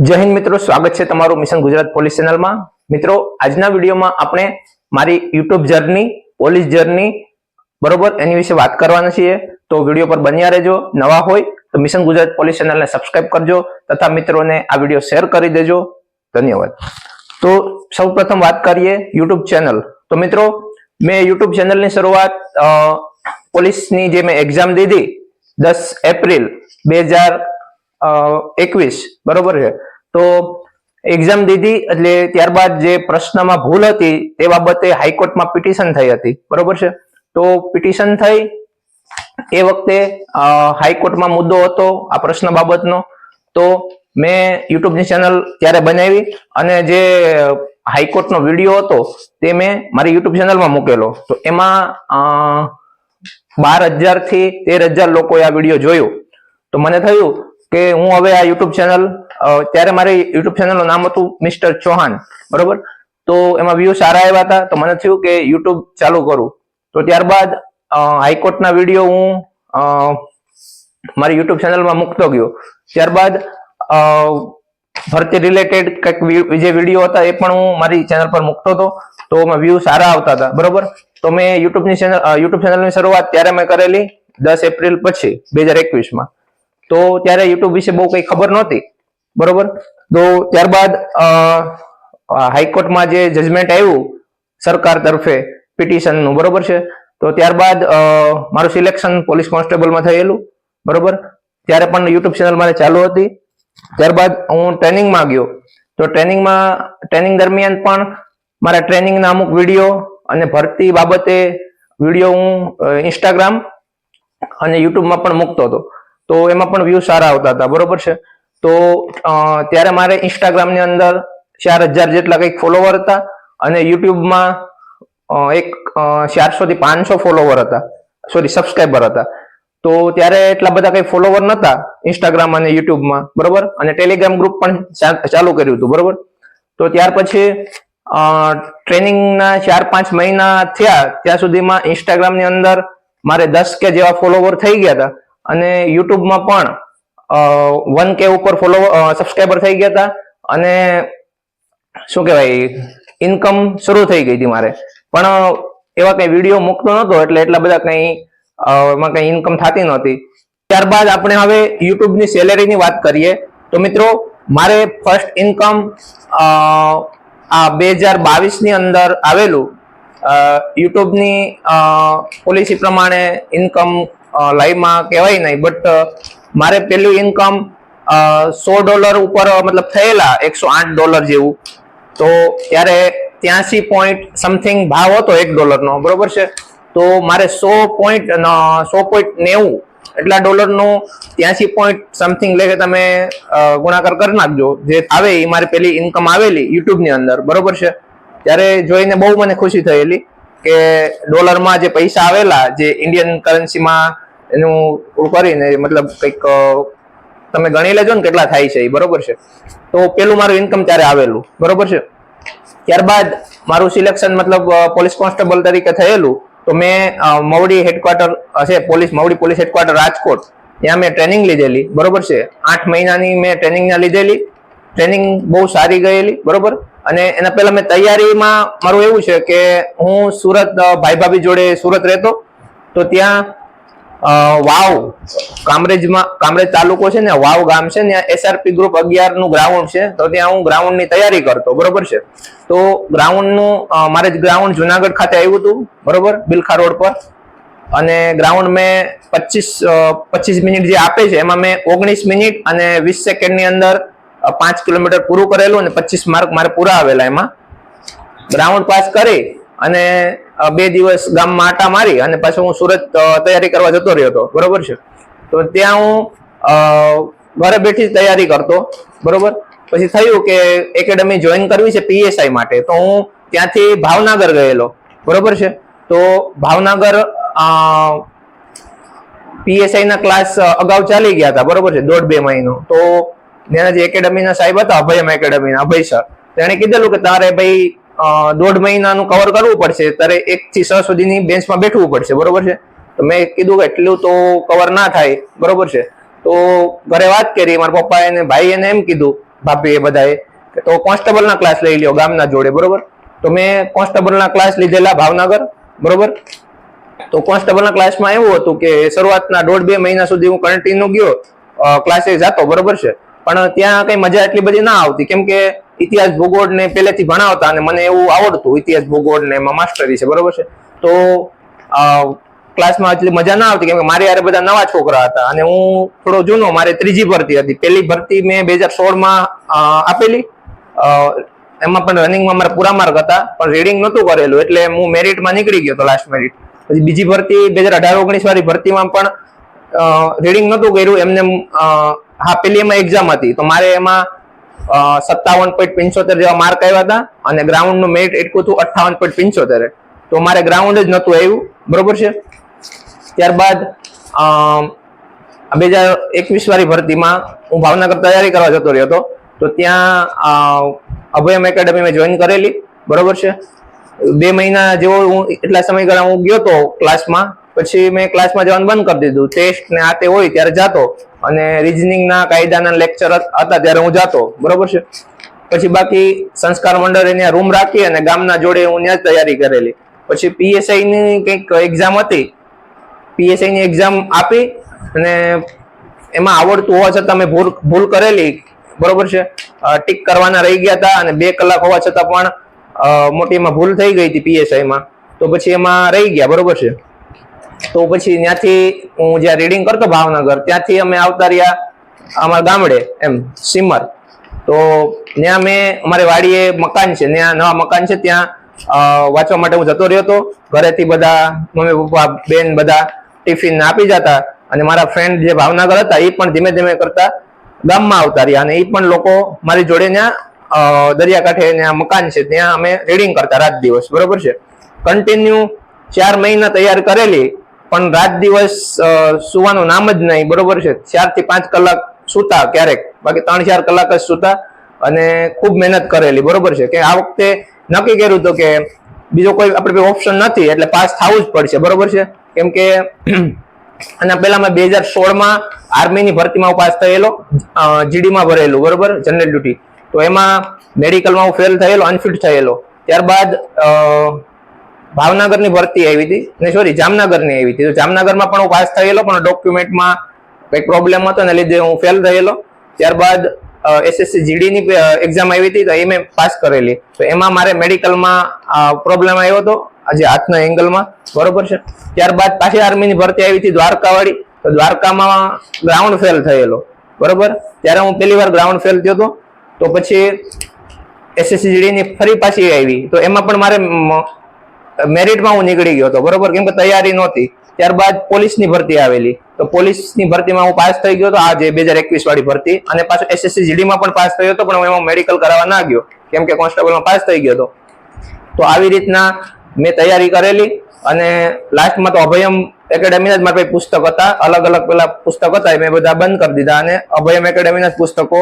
જય હિન્દ મિત્રો, સ્વાગત છે તમારું મિશન ગુજરાત પોલીસ ચેનલમાં. મિત્રો, આજના વિડીયોમાં આપણે મારી યુટ્યુબ જર્ની, પોલીસ જર્ની બરોબર એની વિશે વાત કરવાના છીએ. તો વીડિયો પર બન્યા રહેજો. નવા હોય તો મિશન ગુજરાત પોલીસ ચેનલને સબસ્ક્રાઇબ કરજો તથા મિત્રોને આ વીડિયો શેર કરી દેજો. ધન્યવાદ. તો સૌપ્રથમ વાત કરીએ યુટ્યુબ ચેનલ. તો મિત્રો, મેં યુટ્યુબ ચેનલની શરૂઆત પોલીસની જે મેં એક્ઝામ દીધી દસ એપ્રિલ બે હજાર એકવીસ, બરોબર છે? તો એક્ઝામ દીધી એટલે ત્યારબાદ જે પ્રશ્નમાં ભૂલ હતી તે બાબતે હાઈકોર્ટમાં પિટિશન થઈ હતી, બરોબર છે? તો પિટિશન થઈ, એ વખતે હાઈકોર્ટમાં મુદ્દો હતો આ પ્રશ્ન બાબતનો. તો મેં યુટ્યુબની ચેનલ ત્યારે બનાવી અને જે હાઈકોર્ટનો વીડિયો હતો તે મેં મારી યુટ્યુબ ચેનલમાં મૂકેલો. તો એમાં બાર હજારથી તેર હજાર લોકોએ આ વીડિયો જોયો. તો મને થયું કે હું હવે આ યુટ્યુબ ચેનલ ત્યારે મારી યુટ્યુબ ચેનલનું નામ હતું મિસ્ટર ચૌહાણ, બરોબર? તો એમાં વ્યૂ સારા આવ્યા હતા, તો મને થયું કે યુટ્યુબ ચાલુ કરું. તો ત્યારબાદ હાઈકોર્ટના વીડિયો હું મારી યુટ્યુબ ચેનલમાં મૂકતો ગયો. ત્યારબાદ ભરતી રિલેટેડ કંઈક જે વીડિયો હતા એ પણ હું મારી ચેનલ પર મૂકતો હતો. તો એમાં વ્યૂ સારા આવતા હતા, બરોબર? તો મેં યુટ્યુબની ચેનલ યુટ્યુબ ચેનલની શરૂઆત ત્યારે મેં કરેલી દસ એપ્રિલ પછી, બે હજાર એકવીસમાં. તો ત્યારે યુટ્યુબ વિશે બહુ કઈ ખબર નહોતી. બરોબર? તો ત્યારબાદ હાઈકોર્ટમાં જે જજમેન્ટ આવ્યું સરકાર તરફે પિટિશનનું બરોબર છે? તો ત્યારબાદ મારું સિલેક્શન પોલીસ કોન્સ્ટેબલમાં થયેલું, બરોબર? ત્યારે પણ યુટ્યુબ ચેનલ મારે ચાલુ હતી. ત્યારબાદ હું ટ્રેનિંગમાં ગયો. તો ટ્રેનિંગમાં, ટ્રેનિંગ દરમિયાન પણ મારા ટ્રેનિંગના અમુક વીડિયો અને ભરતી બાબતે વીડિયો હું ઇન્સ્ટાગ્રામ અને યુટ્યુબમાં પણ મૂકતો હતો. તો એમાં પણ વ્યૂ સારા આવતા હતા, બરોબર છે? તો ત્યારે મારે ઇન્સ્ટાગ્રામની અંદર ચાર હજાર જેટલા કંઈક ફોલોવર હતા અને યુટ્યુબમાં એક ચારસો થી પાંચસો ફોલોવર હતા. સોરી સબસ્ક્રાઈબર હતા. તો ત્યારે એટલા બધા કઈ ફોલોવર નતા ઇન્સ્ટાગ્રામ અને યુટ્યુબમાં, બરોબર? અને ટેલિગ્રામ ગ્રુપ પણ ચાલુ કર્યું હતું, બરોબર? તો ત્યાર પછી ટ્રેનિંગના ચાર પાંચ મહિના થયા, ત્યાં સુધીમાં ઇન્સ્ટાગ્રામની અંદર મારે દસ કે જેવા ફોલોવર થઈ ગયા હતા. અને યુટ્યુબમાં પણ વન કે ઉપર ફોલો સબસ્ક્રાઈબર થઈ ગયા હતા અને શું કહેવાય ઇન્કમ શરૂ થઈ ગઈ હતી મારે. પણ એવા કંઈ વીડિયો મૂકતો નહોતો એટલે એટલા બધા કંઈ એમાં કંઈ ઇન્કમ થતી નહોતી. ત્યારબાદ આપણે હવે યુટ્યુબની સેલેરીની વાત કરીએ. તો મિત્રો, મારે ફર્સ્ટ ઇન્કમ આ બે હજાર બાવીસની અંદર આવેલું યુટ્યુબની પોલિસી પ્રમાણે ઇન્કમ લાઈવમાં કહેવાય નહીં બટ મારે પેલું ઇન્કમ સો ડોલર ઉપર મતલબ થયેલા એકસો આઠ ડોલર જેવું. તો ત્યારે ત્યાંસી પોઈન્ટ સમથિંગ ભાવ હતો એક ડોલરનો બરોબર છે? તો મારે સો પોઈન્ટ સો પોઈન્ટ નેવું, એટલા ડોલરનું ત્યાંસી પોઈન્ટ સમથિંગ લેખે તમે ગુણાકાર કરી નાખજો. જે આવે એ મારી પેલી ઇન્કમ આવેલી યુટ્યુબની અંદર, બરોબર છે? ત્યારે જોઈને બહુ મને ખુશી થયેલી. કે ડોલરમાં જે પૈસા આવેલા, જે ઇન્ડિયન કરન્સીમાં એનું કરીને, મતલબ કંઈક તમે ગણી લેજો ને કેટલા થાય છે એ, બરોબર છે? તો પેલું મારું ઇન્કમ ત્યારે આવેલું, બરોબર છે? ત્યારબાદ મારું સિલેક્શન મતલબ પોલીસ કોન્સ્ટેબલ તરીકે થયેલું, તો મેં મવડી હેડક્વાર્ટર છે, police, Mavdi police headquarter Rajkot, ત્યાં મેં ટ્રેનિંગ લીધેલી, બરોબર છે? આઠ મહિનાની મેં ટ્રેનિંગ લીધેલી ટ્રેનિંગ બહુ સારી ગયેલી, બરોબર? અને એના પહેલા મેં તૈયારીમાં, મારું એવું છે કે હું સુરત ભાઈ ભાભી જોડે સુરત રહેતો. તો ત્યાં વાવ કામરેજમાં, કામરેજ તાલુકો છે ને, વાવ ગામ છે ને એસઆરપી ગ્રુપ અગિયારનું ગ્રાઉન્ડ છે. તો ત્યાં હું ગ્રાઉન્ડની તૈયારી કરતો, બરોબર છે? તો ગ્રાઉન્ડનું મારે ગ્રાઉન્ડ જુનાગઢ ખાતે આવ્યું હતું, બરોબર? બિલખા રોડ પર. અને ગ્રાઉન્ડ મેં પચીસ પચીસ મિનિટ જે આપે છે, એમાં મેં ઓગણીસ મિનિટ અને વીસ સેકન્ડની અંદર પાંચ કિલોમીટર પૂરું કરેલું અને પચીસ માર્ક મારે પૂરા આવેલા એમાં. ગ્રાઉન્ડ પાસ કરી અને બે દિવસ ગામમાં આટા મારી અને પાછું હું સુરત તૈયારી કરવા જતો રહ્યો હતો. બરોબર છે? તો ત્યાં હું ઘરે બેઠી જ તૈયારી કરતો. બરોબર? પછી થયું કે એકેડમી જોઈન કરવી છે પીએસઆઈ માટે. તો હું ત્યાંથી ભાવનગર ગયેલો. બરોબર છે? તો ભાવનગર પીએસઆઈ ના ક્લાસ અગાઉ ચાલી ગયા હતા. બરોબર છે? દોઢ બે મહિનો. તો ત્યાંના જે એકેડમીના સાહેબ હતા, અભયમ એકેડમીના, અભય સર તેણે કીધેલું કે તારે ભાઈ દોઢ મહિનાનું કવર કરવું પડશે, તારે એક થી છ સુધીની બેન્ચમાં બેઠવું પડશે, બરોબર છે? તો મેં કીધું કે એટલું તો કવર ના થાય, બરોબર છે? તો ઘરે વાત કરી, મારા પપ્પા એને ભાઈ એને એમ કીધું, ભાભી, એ બધાએ, કે તો કોન્સ્ટેબલના ક્લાસ લઈ લ્યો ગામના જોડે, બરોબર? તો મેં કોન્સ્ટેબલના ક્લાસ લીધેલા ભાવનગર, બરોબર? તો કોન્સ્ટેબલના ક્લાસમાં એવું હતું કે શરૂઆતના દોઢ બે મહિના સુધી હું કન્ટિન્યુ ગયો ક્લાસે જતો, બરોબર છે? પણ ત્યાં કઈ મજા એટલી બધી ના આવતી. કેમ કે ઇતિહાસ ભૂગોળ ને પહેલેથી ભણાવતા અને મને એવું આવડતું ઇતિહાસ ભૂગોળ ને એમાં માસ્ટરી છે, બરોબર છે? તો ક્લાસમાં એટલી મજા ના આવતી. કેમ કે મારી યારે બધા નવા છોકરા હતા અને હું થોડો જૂનો, મારે ત્રીજી ભરતી હતી. પહેલી ભરતી મેં બે હજાર સોળમાં આપેલી એમાં પણ રનિંગમાં મારા પૂરા માર્ક હતા, પણ રીડિંગ નહોતું કરેલું. એટલે હું મેરિટમાં નીકળી ગયો હતો લાસ્ટ મેરિટ પછી બીજી ભરતી બે હજાર અઢાર ઓગણીસ વાળી ભરતીમાં પણ રીડિંગ નહોતું કર્યું. એમને હા, પેલી એમાં એક્ઝામ હતી. તો મારે એમાં સત્તાવન પોઈન્ટ પંચોતેર જેવા માર્ક આવ્યા હતા અને ગ્રાઉન્ડનું મેરિટ એટલું હતું અઠ્ઠાવન પોઈન્ટ પંચોતેર. તો મારે ગ્રાઉન્ડ જ નહોતું આવ્યું બરોબર છે? ત્યારબાદ બે હજાર એકવીસ વાળી ભરતીમાં હું ભાવનગર તૈયારી કરવા જતો રહ્યો હતો. તો ત્યાં અભયમ એકેડમી મેં જોઈન કરેલી. બરોબર છે? બે મહિના જેવો હું એટલા સમયગાળા હું ગયો તો ક્લાસમાં પછી મેં ક્લાસમાં જવાનું બંધ કરી દીધું. ટેસ્ટ ને આ તે હોય ત્યારે જાતો. અને રિઝનિંગના કાયદાના લેક્ચર હતા ત્યારે હું જાતો. બરોબર છે? પછી બાકી સંસ્કાર મંડળ ત્યાં રૂમ રાખી અને ગામના જોડે હું ત્યાં તૈયારી કરેલી. પછી પીએસઆઈ ની કંઈક એક્ઝામ હતી. પીએસઆઈ ની એક્ઝામ આપી અને એમાં આવડતું હોવા છતાં મેં ભૂલ ભૂલ કરેલી. બરોબર છે? ટીક કરવાના રહી ગયા હતા અને બે કલાક હોવા છતાં પણ મોટી એમાં ભૂલ થઈ ગઈ હતી પીએસઆઈમાં તો પછી એમાં રહી ગયા. બરોબર છે? તો પછી ત્યાંથી હું જ્યાં રીડિંગ કરતો ભાવનગર, ત્યાંથી અમે આવતા રહ્યા અમારા ગામડે, એમ, સિમર. તો ત્યાં મેં, અમારે વાડીએ મકાન છે, ત્યાં નવા મકાન છે, ત્યાં વાંચવા માટે હું જતો રહ્યો હતો. ઘરેથી બધા મમ્મી, પપ્પા, બેન બધા ટિફિન આપી જતા અને મારા ફ્રેન્ડ જે ભાવનગર હતા એ પણ ધીમે ધીમે કરતા ગામમાં આવતા રહ્યા. અને એ પણ લોકો મારી જોડે ત્યાં દરિયાકાંઠે ત્યાં મકાન છે, ત્યાં અમે રીડિંગ કરતા રાત દિવસ. બરોબર છે? કન્ટિન્યુ ચાર મહિના તૈયાર કરેલી. પણ રાત દિવસ સુવાનું નામ જ નહીં, બરોબર છે? ચારથી પાંચ કલાક સુતા ક્યારેક. બાકી ત્રણ ચાર કલાક જ સુતા અને ખૂબ મહેનત કરેલી, બરોબર છે? કે આ વખતે નક્કી કર્યું હતું કે બીજો કોઈ આપણે ઓપ્શન નથી, એટલે પાસ થવું જ પડશે, બરોબર છે? કેમ કે અને પહેલા મેં બે હજાર સોળમાં આર્મીની ભરતીમાં પાસ થયેલો જીડીમાં ભરેલું, બરોબર? General duty. તો એમાં મેડિકલમાં હું ફેલ થયેલો અનફિટ થયેલો. ત્યારબાદ ભાવનગરની ભરતી આવી હતી. ને સોરી જામનગરની આવી હતી. તો જામનગરમાં પણ હું પાસ થયેલો, પણ ડોક્યુમેન્ટમાં કંઈક પ્રોબ્લેમ હતો ને લીધે હું ફેલ થયેલો. ત્યારબાદ એસએસસી જીડીની એક્ઝામ આવી હતી, તો એ મેં પાસ કરેલી. તો એમાં મારે મેડિકલમાં પ્રોબ્લેમ આવ્યો હતો, આજે હાથના એંગલમાં બરોબર છે? ત્યારબાદ પાછી આર્મીની ભરતી આવી હતી, દ્વારકાવાળી. તો દ્વારકામાં ગ્રાઉન્ડ ફેલ થયેલો. બરોબર? ત્યારે હું પહેલી વાર ગ્રાઉન્ડ ફેલ થયો હતો. તો પછી એસએસસી જીડીની ફરી પાછી આવી. તો એમાં પણ મારે મેરિટમાં હું નીકળી ગયો હતો, બરોબર? કેમ કે તૈયારી નહોતી. ત્યારબાદ પોલીસની ભરતી આવેલી. તો પોલીસની ભરતીમાં હું પાસ થઈ ગયો હતો આ જે બે હજાર એકવીસ વાળી ભરતી અને પાછો એસએસસી જીડીમાં પણ પાસ થયો હતો, પણ હું એમાં મેડિકલ કરાવવા ના ગયો. કેમ કે કોન્સ્ટેબલમાં પાસ થઈ ગયો હતો. તો આવી રીતના મેં તૈયારી કરેલી અને લાસ્ટમાં તો અભયમ એકેડેમીના જ મારા પાસે પુસ્તક હતા. અલગ અલગ પેલા પુસ્તક હતા મેં બધા બંધ કરી દીધા અને અભયમ એકેડેમીના જ પુસ્તકો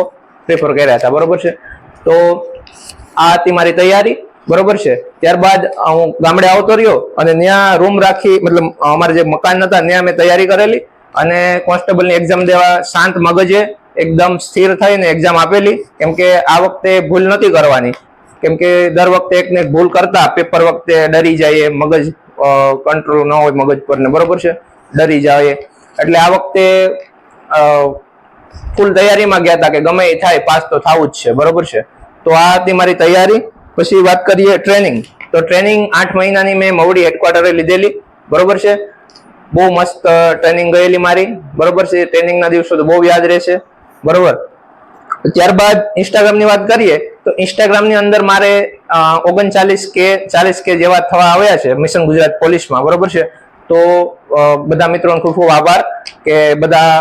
પ્રિફર કર્યા હતા. બરોબર છે? તો આ હતી મારી તૈયારી. બરોબર છે. ત્યારબાદ હું ગામડે આવતો રહ્યો અને ત્યાં રૂમ રાખી, મતલબ અમારે જે મકાન હતા ત્યાં મેં તૈયારી કરેલી અને કોન્સ્ટેબલની એક્ઝામ દેવા શાંત મગજે એકદમ સ્થિર થઈને એક્ઝામ આપેલી. કેમ કે આ વખતે ભૂલ નથી કરવાની. કેમ કે દર વખતે એકને એક ભૂલ કરતા પેપર વખતે ડરી જાય મગજ કંટ્રોલ ન હોય મગજ પર ને બરોબર છે? ડરી જાય એટલે આ વખતે ફૂલ તૈયારીમાં ગયા હતા કે ગમે એ થાય, પાસ તો થવું જ છે, બરોબર છે? તો આ હતી મારી તૈયારી. પછી વાત કરીએ ટ્રેનિંગ. તો ટ્રેનિંગ આઠ મહિનાની મેં મવડી હેડક્વાર્ટરે લીધેલી. બરોબર છે? બહુ મસ્ત ટ્રેનિંગ ગયેલી મારી. બરોબર છે? ટ્રેનિંગના દિવસો તો બહુ યાદ રહેશે. બરોબર? ત્યારબાદ ઇન્સ્ટાગ્રામની વાત કરીએ, તો ઇન્સ્ટાગ્રામની અંદર મારે ઓગણચાલીસ કે ચાલીસ કે જેવા થવા આવ્યા છે મિશન ગુજરાત પોલીસમાં. બરોબર છે? તો બધા મિત્રોનો ખૂબ ખૂબ આભાર કે બધા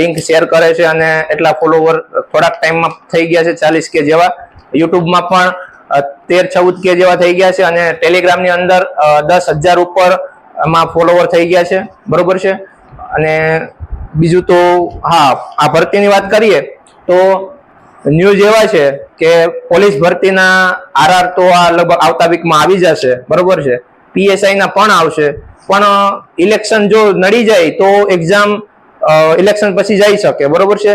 લિંક શેર કરે છે અને એટલા ફોલોવર થોડાક ટાઈમમાં થઈ ગયા છે ચાલીસ કે જેવા. યુટ્યુબમાં પણ તેર ચૌદ કે જેવા થઈ ગયા છે અને ટેલિગ્રામની અંદર દસ હજાર ઉપર એમાં ફોલોવર થઈ ગયા છે. બરોબર છે? અને બીજું તો, હા, આ ભરતીની વાત કરીએ તો ન્યૂઝ એવા છે કે પોલીસ ભરતીના આરઆર તો આ લગભગ આવતા વીકમાં આવી જશે. બરોબર છે? પીએસઆઈના પણ આવશે. પણ ઇલેક્શન જો નડી જાય તો એક્ઝામ ઇલેક્શન પછી જઈ શકે. બરોબર છે?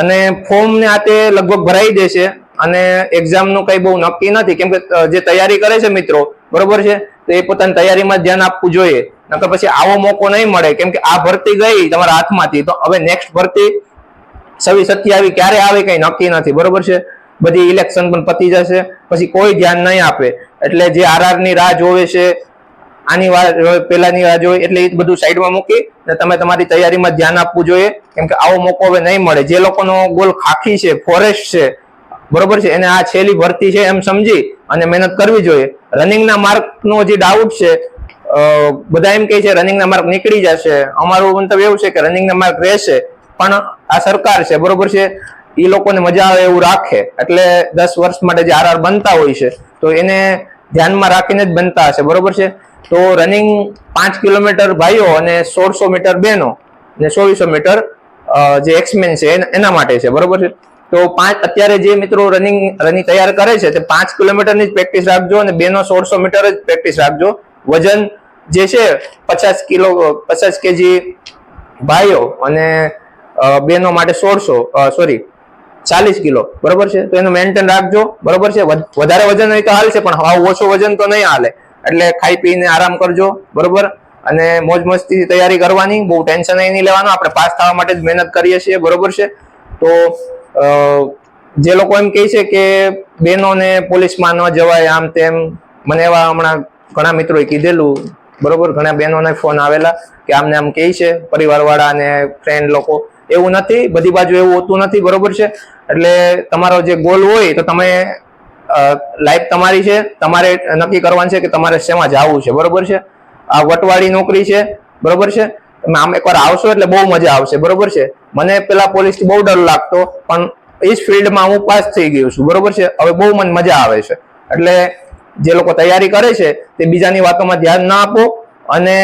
અને ફોર્મને આ તે લગભગ ભરાઈ દેશે. અને એક્ઝામનું કંઈ બહુ નક્કી નથી. કેમ કે જે તૈયારી કરે છે મિત્રો, બરોબર છે? તો એ પોતાની તૈયારીમાં ધ્યાન આપવું જોઈએ. નકર પછી આવો મોકો નહીં મળે. કેમ કે આ ભરતી ગઈ તમારા હાથમાંથી. તો હવે નેક્સ્ટ ભરતી છવ્વીસ સત્યાવી ક્યારે આવે કઈ નક્કી નથી. બરોબર છે? બધી ઇલેક્શન પણ પતી જશે. પછી કોઈ ધ્યાન નહીં આપે. એટલે જે આરઆરની રાહ જોવે છે, આની વાર, પેલાની રાહ જોવે, એટલે એ બધું સાઈડમાં મૂકી ને તમે તમારી તૈયારીમાં ધ્યાન આપવું જોઈએ. કેમ કે આવો મોકો હવે નહીં મળે. જે લોકોનો ગોલ ખાખી છે ફોરેસ્ટ છે બરોબર છે? એને આ છેલ્લી ભરતી છે એમ સમજી અને મહેનત કરવી જોઈએ. રનિંગના માર્કનો જે ડાઉટ છે બધા એમ કહે છે, રનિંગના માર્ક નીકળી જશે. અમારું મંતવ્ય એવું છે કે રનિંગના માર્ક રહેશે, પણ આ સરકાર છે, બરોબર છે? એ લોકોને મજા આવે એવું રાખે. એટલે દસ વર્ષ માટે જે આરઆર બનતા હોય છે, તો એને ધ્યાનમાં રાખીને જ બનતા હશે, બરોબર છે? તો રનિંગ પાંચ કિલોમીટર ભાઈઓ અને સોળસો મીટર બહેનો અને ચોવીસો મીટર જે એક્સમેન છે, એના માટે છે, બરોબર છે? તો પાંચ, અત્યારે જે મિત્રો રનિંગ રનિંગ તૈયાર કરે છે, તે પાંચ કિલોમીટરની જ પ્રેક્ટિસ રાખજો અને બેનો સોળસો મીટર જ પ્રેક્ટિસ રાખજો. વજન જે છે, પચાસ કિલો, પચાસ કેજી ભાઈઓ અને બેનો માટે સોળસો સોરી ચાલીસ કિલો. બરોબર છે? તો એનું મેન્ટેન રાખજો. બરોબર છે? વધારે વજન હોય તો હાલશે, પણ હાવ ઓછો વજન તો નહીં હાલે. એટલે ખાઈ પીને આરામ કરજો. બરોબર? અને મોજ મસ્તી તૈયારી કરવાની. બહુ ટેન્શન નહીં લેવાનું. આપણે પાસ થવા માટે જ મહેનત કરીએ છીએ. બરોબર છે? તો જે લોકો એમ કહે છે કે બહેનોને પોલીસમાં ન જવાય આમ તેમ, મને એવા હમણાં ઘણા મિત્રોએ કીધેલું, બરોબર, ઘણા બહેનોને ફોન આવેલા કે આમને આમ કહે છે, પરિવારવાળા અને ફ્રેન્ડ લોકો. એવું નથી, બધી બાજુ એવું હોતું નથી, બરોબર છે? એટલે તમારો જે ગોલ હોય તો તમે લાઈફ તમારી છે, તમારે નક્કી કરવાનું છે કે તમારે શેમાં જવું છે, બરોબર છે? આ વટવાળી નોકરી છે, બરોબર છે? તમે આમ એકવાર આવશો એટલે બહુ મજા આવશે, બરોબર છે? મને પેલા પોલીસ બહુ ડર લાગતો, પણ એ જ ફિલ્ડમાં હું પાસ થઈ ગયો છું, બરોબર છે? હવે બહુ મને મજા આવે છે. એટલે જે લોકો તૈયારી કરે છે, તે બીજાની વાતોમાં ધ્યાન ના આપો અને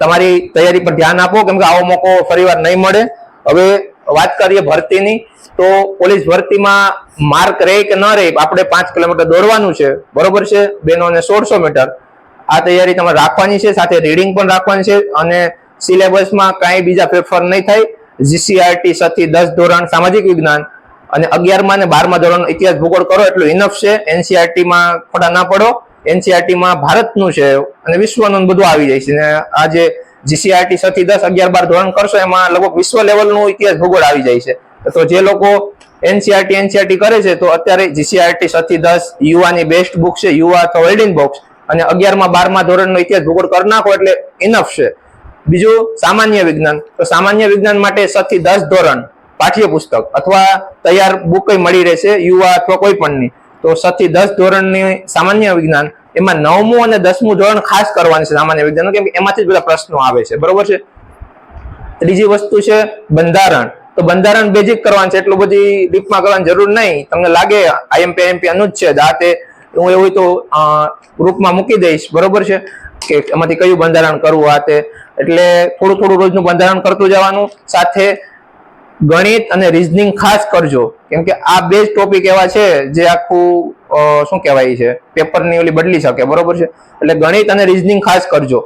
તમારી તૈયારી પર ધ્યાન આપો, કેમ કે આવો મોકો ફરીવાર નહીં મળે. હવે વાત કરીએ ભરતીની, તો પોલીસ ભરતીમાં માર્ક રહે કે ન રહે, આપણે પાંચ કિલોમીટર દોડવાનું છે, બરોબર છે? બેનો અને સોળસો મીટર. આ તૈયારી તમારે રાખવાની છે, સાથે રીડિંગ પણ રાખવાની છે અને સિલેબસમાં કાંઈ બીજા ફેરફાર નહીં થાય. જીસીઆરટી સથી દસ ધોરણ સામાજિક વિજ્ઞાન અને અગિયારમાં અને બારમા ધોરણ ઇતિહાસ ભૂગોળ કરો એટલું ઇનફ છે. એનસીઆરટીમાં ખોટા ના પડો. એનસીઆરટીમાં ભારતનું છે અને વિશ્વનું બધું આવી જાય છે. અને આ જે જીસીઆરટી સથી દસ અગિયાર બાર ધોરણ કરશો એમાં લગભગ વિશ્વ લેવલનું ઇતિહાસ ભૂગોળ આવી જાય છે. તો જે લોકો એનસીઆરટી એનસીઆરટી કરે છે તો અત્યારે જીસીઆરટી થી દસ યુવાની બેસ્ટ બુક છે. યુવા અથવા વેલ્ડિંગ બોક્સ અને અગિયારમાં બારમા ધોરણનો ઇતિહાસ ભૂગોળ કરી નાખો એટલે ઇનફ છે. બીજું સામાન્ય વિજ્ઞાન. તો સામાન્ય વિજ્ઞાન માટે છ થી દસ ધોરણ પાઠ્યપુસ્તક અથવા તૈયાર બુક મળી રહેશે? યુવા અથવા કોઈ પણની. તો છ થી દસ ધોરણની સામાન્ય વિજ્ઞાન. એમાં નવમું અને દસમું ધોરણ ખાસ કરવાનું છે સામાન્ય વિજ્ઞાન. કેમ કે એમાંથી જ બધા પ્રશ્નો આવે છે. બરોબર છે? ત્રીજી વસ્તુ છે બંધારણ. તો બંધારણ બેઝિક કરવાનું છે. એટલું બધી ડીપમાં કરવાની જરૂર નહીં. તમને લાગે આઈએમપી આઈએમપી અનુચ્છેદ આ તે હું એવું તો ગ્રુપમાં મૂકી દઈશ. બરોબર છે? કે એમાંથી કયું બંધારણ કરવું, આ તે એટલે થોડું થોડું રોજનું બંધારણ કરતું જવાનું, સાથે ગણિત અને રિઝનિંગ ખાસ કરજો. કેમ કે આ બે જ ટોપિક એવા છે જે આખું શું કહેવાય છે પેપરની ઓલી બદલી શકે, બરોબર છે? એટલે ગણિત અને રિઝનિંગ ખાસ કરજો.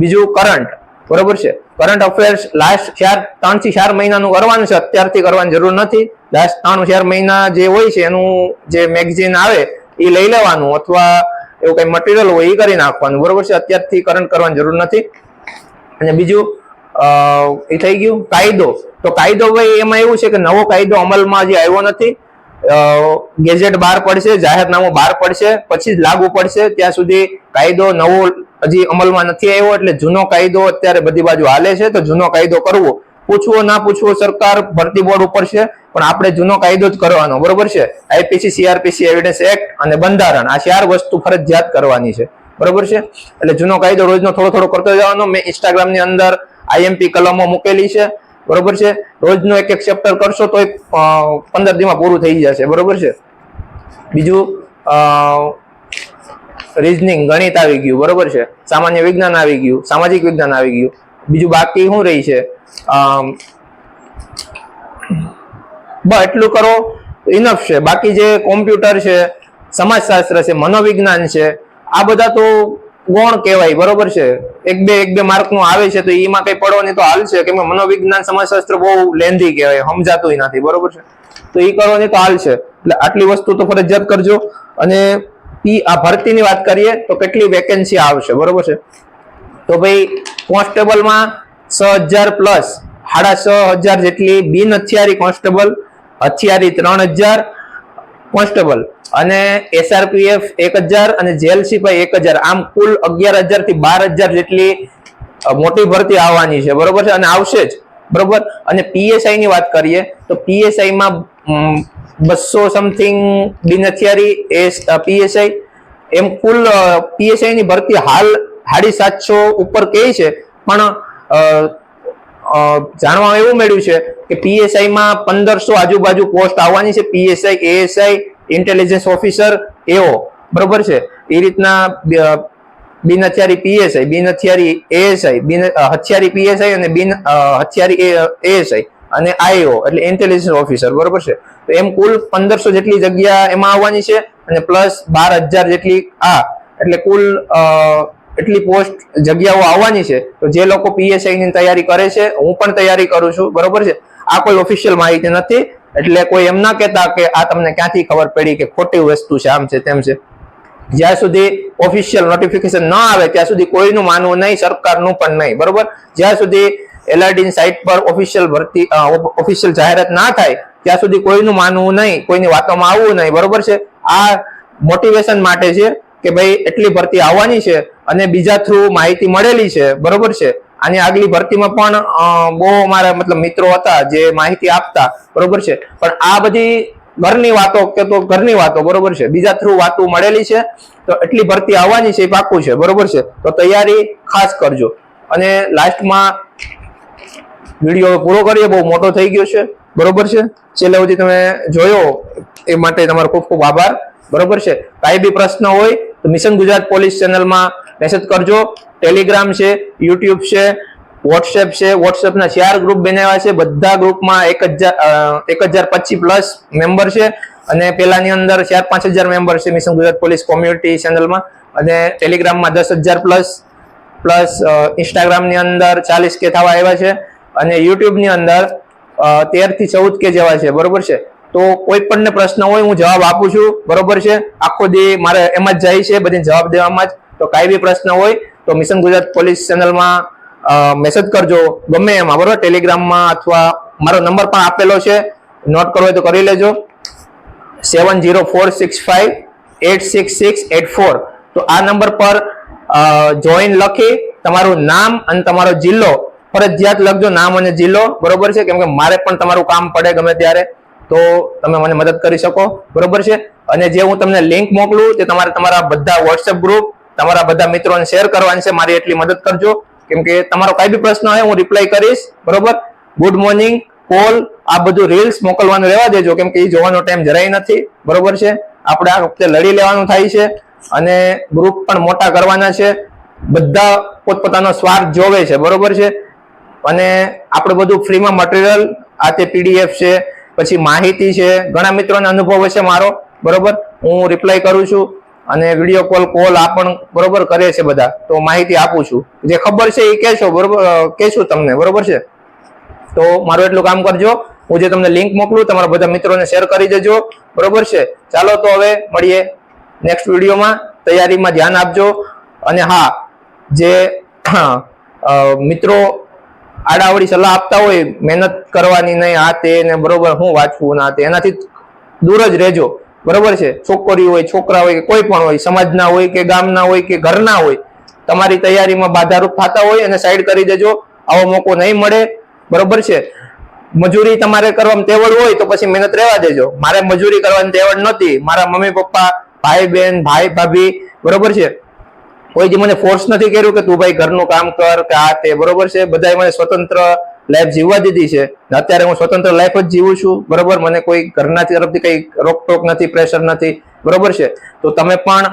બીજું કરંટ બરોબર છે? કરંટ અફેર્સ લાસ્ટ ચાર, ત્રણથી ચાર મહિનાનું કરવાનું છે, અત્યારથી કરવાની જરૂર નથી. લાસ્ટ ત્રણ ચાર મહિના જે હોય છે, એનું જે મેગઝીન આવે, એ લઈ લેવાનું, અથવા એવું કઈ મટીરિયલ હોય, એ કરી નાખવાનું, બરોબર છે? અત્યારથી કરંટ કરવાની જરૂર નથી. અને બીજું એ થઈ ગયું કાયદો. તો કાયદો ભાઈ એમાં એવું છે કે નવો કાયદો અમલમાં હજી આવ્યો નથી. ગેજેટ બહાર પડશે, જાહેરનામું બહાર પડશે, પછી જ લાગુ પડશે. ત્યાં સુધી કાયદો નવો હજી અમલમાં નથી આવ્યો, એટલે જૂનો કાયદો અત્યારે બધી બાજુ હાલે છે, તો જૂનો કાયદો કરવો. પૂછવો ના પૂછવો સરકાર ભરતી બોર્ડ ઉપર છે, પણ આપણે જૂનો કાયદો જ કરવાનો, બરોબર છે? આઈપીસી સીઆરપીસી એવિડન્સ એક્ટ અને બંધારણ, આ ચાર વસ્તુ ફરજિયાત કરવાની છે. બરોબર છે? એટલે જૂનો કાયદો રોજનો થોડો થોડો કરતો જવાનો. મેં ઇન્સ્ટાગ્રામની અંદર આઈએમપી કલમો મૂકેલી છે. બરોબર છે? રોજનો એક એક ચેપ્ટર કરશો તો પંદર દીમાં પૂરું થઈ જશે. બરોબર છે? બીજું રીઝનિંગ ગણિત આવી ગયું. બરોબર છે? સામાન્ય વિજ્ઞાન આવી ગયું. સામાજિક વિજ્ઞાન આવી ગયું. બીજું બાકી શું રહી છે? બસ એટલું કરો. ઇનફ છે. બાકી જે કોમ્પ્યુટર છે, સમાજશાસ્ત્ર છે, મનોવિજ્ઞાન છે આ બધા તો ગૌણ કહેવાય, બરોબર છે? એક બે એક બે માર્કનું આવે છે, તો એમાં કઈ પડવાની તો હાલ છે, કેમ કે મનોવિજ્ઞાન સમાજશાસ્ત્ર બહુ લેન્ધી કહેવાય સમજાતું નથી, બરોબર છે? તો એ કરવાની તો હાલ છે. એટલે આટલી વસ્તુ તો ફરજિયાત કરજો. અને ઈ આ ભરતીની વાત કરીએ, તો કેટલી વેકેન્સી આવશે, બરોબર છે? તો ભાઈ, કોન્સ્ટેબલમાં છ હજાર પ્લસ સાડા છ હજાર જેટલી બિન હથિયારી કોન્સ્ટેબલ, હથિયારી ત્રણ હજાર કોન્સ્ટેબલ અને એસઆરપીએફ એક હજાર અને જેલ સિપાઈ એક હજાર. આમ કુલ અગિયાર હજારથી બાર હજાર જેટલી મોટી ભરતી આવવાની છે. બરોબર છે? અને આવશે જ. બરોબર? અને પીએસઆઈ ની વાત કરીએ, તો પીએસઆઈ માં બસો સમથિંગ બિન એ એસ પીએસઆઈ એમ કુલ પીએસઆઈ ની ભરતી હાલ સાડી સાતસો ઉપર કહે છે. પણ જાણવા એવું મળ્યું છે કે પીએસઆઈ માં પંદરસો આજુબાજુ પોસ્ટ આવવાની છે. પીએસઆઈ એએસઆઈ ઇન્ટેલિજન્સ ઓફિસર એઓ. બરોબર છે? એ રીતના બિન હથિયારી પીએસઆઈ બિન હથિયારી એએસઆઈ બિન હથિયારી પીએસઆઈ અને બિન હથિયારી એએસઆઈ અને આઈઓ એટલે ઇન્ટેલિજન્સ ઓફિસર બરોબર છે? તો એમ કુલ પંદરસો જેટલી જગ્યા એમાં આવવાની છે અને પ્લસ બાર હજાર જેટલી આ. એટલે કુલ એટલી પોસ્ટ જગ્યાઓ આવવાની છે, તો જે લોકો પીએસઆઈ ની તૈયારી કરે છે, હું પણ તૈયારી કરું છું, બરોબર છે? આ કોઈ ઓફિશિયલ માહિતી નથી, એટલે કોઈ એમ ના કહેતા કે આ તમને ક્યાંથી ખબર પડી કે ખોટી વસ્તુ છે, આમ છે તેમ છે. જ્યાં સુધી ઓફિશિયલ નોટિફિકેશન ન આવે, ત્યાં સુધી કોઈનું માનવું નહીં, સરકારનું પણ નહીં, બરોબર? જ્યાં સુધી એલઆરડી સાઇટ પર ઓફિશિયલ ભરતી ઓફિશિયલ જાહેરાત ના થાય, ત્યાં સુધી કોઈનું માનવું નહીં, કોઈની વાતોમાં આવવું નહીં, બરોબર છે? આ મોટિવેશન માટે છે કે ભાઈ, એટલી ભરતી આવવાની છે અને બીજા થ્રુ માહિતી મળેલી છે, બરોબર છે? આની આગલી ભરતીમાં પણ બહુ મારા મતલબ મિત્રો હતા જે માહિતી આપતા, બરોબર છે? પણ આ બધી ઘરની વાતો કે તો ઘરની વાતો, બરોબર છે? બીજા થ્રુ વાતો મળેલી છે, તો એટલી ભરતી આવવાની છે, એ પાક્કું છે, બરોબર છે? તો તૈયારી ખાસ કરજો. અને લાસ્ટમાં વીડિયો પૂરો કરીએ, બહુ મોટો થઈ ગયો છે, બરોબર છે? છેલ્લે સુધી તમે જોયો એ માટે તમારો ખૂબ ખૂબ આભાર, બરોબર છે? કાંઈ બી પ્રશ્ન હોય તો મિશન ગુજરાત પોલીસ ચેનલમાં મેસેજ કરજો. ટેલિગ્રામ છે યુટ્યુબ છે વોટ્સએપ છે. વોટ્સએપના ચાર ગ્રુપ બનાવ્યા છે. બધા ગ્રુપમાં એક હજાર એક હજાર પચીસ પ્લસ મેમ્બર છે અને પેલાની અંદર ચાર પાંચ હજાર મેમ્બર છે મિશન ગુજરાત પોલીસ કોમ્યુનિટી ચેનલમાં અને ટેલિગ્રામમાં દસ હજાર પ્લસ પ્લસ ઇન્સ્ટાગ્રામની અંદર ચાલીસ કે થવા આવ્યા છે અને યુટ્યુબની અંદર તેરથી ચૌદ કે જેવા છે. બરોબર છે? તો કોઈ પણ પ્રશ્ન હોય, હું જવાબ આપું છું. બરોબર છે? આખો દે મારે એમ જ જાય છે બધી જવાબ દેવામાં જ. તો કાંઈ બી પ્રશ્ન હોય, તો મિશન ગુજરાત પોલીસ ચેનલમાં મેસેજ કરજો. ગમે એમાં બરોબર? ટેલિગ્રામમાં અથવા મારો નંબર પણ આપેલો છે. નોટ કરવો હોય તો કરી લેજો. Seven zero four six five eight six six eight four તો આ નંબર પર જોઈન લખી તમારું નામ અને તમારો જિલ્લો ફરજિયાત લખજો, નામ અને જિલ્લો. બરોબર છે? કેમ કે મારે પણ તમારું કામ પડે ગમે ત્યારે. તો તમે મને મદદ કરી શકો. બરોબર છે? અને જે હું તમને લિંક મોકલું તે તમારે તમારા બધા વોટ્સએપ ગ્રુપ તમારા બધા મિત્રોને શેર કરવાની છે. મારી એટલી મદદ કરજો. કેમ કે તમારો કઈ બી પ્રશ્ન હોય, હું રિપ્લાય કરીશ. બરોબર? ગુડ મોર્નિંગ કોલ આ બધું રીલ્સ મોકલવાનું રહેવા દેજો. કેમ કે એ જોવાનો ટાઈમ જરાય નથી. બરોબર છે? આપણે આ વખતે લડી લેવાનું થાય છે. અને ગ્રુપ પણ મોટા કરવાના છે. બધા પોતપોતાનો સ્વાર્થ જોવે છે. બરોબર છે? અને આપણે બધું ફ્રીમાં મટીરિયલ આ તે પીડીએફ છે. પછી માહિતી છે, ઘણા મિત્રોને અનુભવ છે મારો, બરોબર? હું રિપ્લાય કરું છું અને વીડિયો કોલ કોલ આ પણ બરોબર કરે છે બધા. તો માહિતી આપું છું. જે ખબર છે એ કહેશો, બરોબર? કહેશું તમને, બરોબર છે? તો મારું એટલું કામ કરજો. હું જે તમને લિંક મોકલું, તમારા બધા મિત્રોને શેર કરી દેજો. બરોબર છે? ચાલો તો હવે મળીએ નેક્સ્ટ વિડીયોમાં તૈયારીમાં ધ્યાન આપજો. અને હા, જે મિત્રો આડાવડી સલાહ આપતા હોય, મહેનત કરવાની નહીં, આ તે ને બરોબર હું વાંચવું ના તે, એનાથી દૂર જ રહેજો. બરોબર છે? છોકરી હોય, છોકરા હોય કે કોઈ પણ હોય, સમાજના હોય કે ગામના હોય કે ઘરના હોય, તમારી તૈયારીમાં બાધારૂપ થતા હોય અને સાઈડ કરી દેજો, આવો મોકો નહીં મળે. બરોબર છે? મજૂરી તમારે કરવામાં તેવડ હોય તો પછી મહેનત રહેવા દેજો. મારે મજૂરી કરવાની તેવડ નહોતી. મારા મમ્મી પપ્પા, ભાઈ બહેન, ભાઈ ભાભી, બરોબર છે? કોઈ જે મને ફોર્સ નથી કર્યું કે તું ભાઈ ઘરનું કામ કર, કે આ તે, બરોબર છે? બધાએ મને સ્વતંત્ર લાઈફ જીવવા દીધી છે. અત્યારે હું સ્વતંત્ર લાઈફ જ જીવું છું, બરોબર? મને કોઈ ઘરના તરફથી કઈ રોકટોક નથી પ્રેશર નથી, બરોબર છે? તો તમે પણ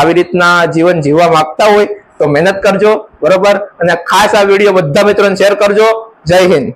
આવી રીતના જીવન જીવવા માંગતા હોય તો મહેનત કરજો, બરોબર? અને ખાસ આ વીડિયો બધા મિત્રોને શેર કરજો. જય હિન્દ.